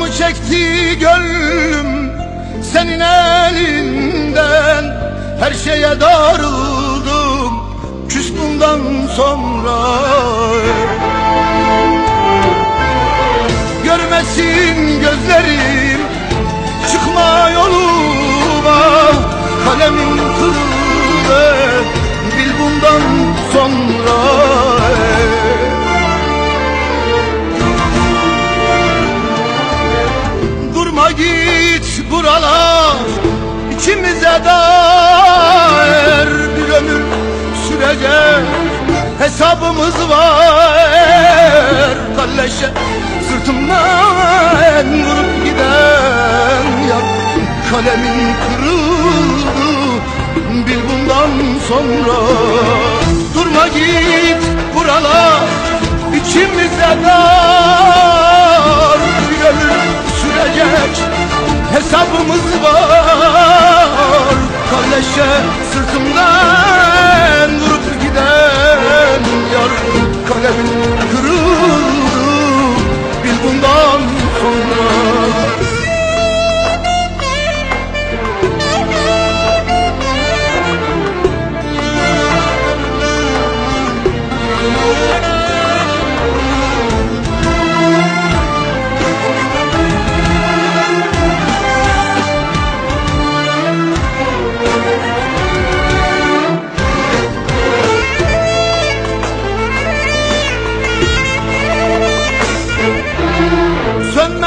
Mı çekti gönlüm senin elinden. Her şeye darıldım küs bundan sonra. Görmesin gözlerim git buralar. İçimize dair bir ömür sürecek. Hesabımız var Kalleşe. Sırtımdan vurup giden yar. Kalemin kırıldı bil bundan sonra. Durma git buralar. İçimize dar hesabımız var. Kalleşe sırtımdan vurup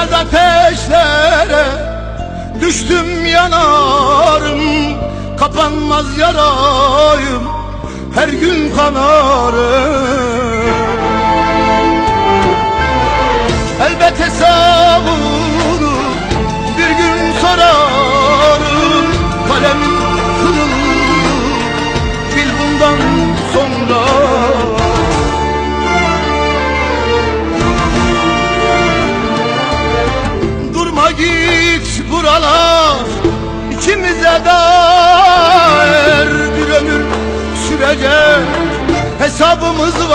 Sönmez ateşlere Düştüm yanarım Kapanmaz yarayım. Her gün kanarım dair bir ömür sürecek. Hesabımız var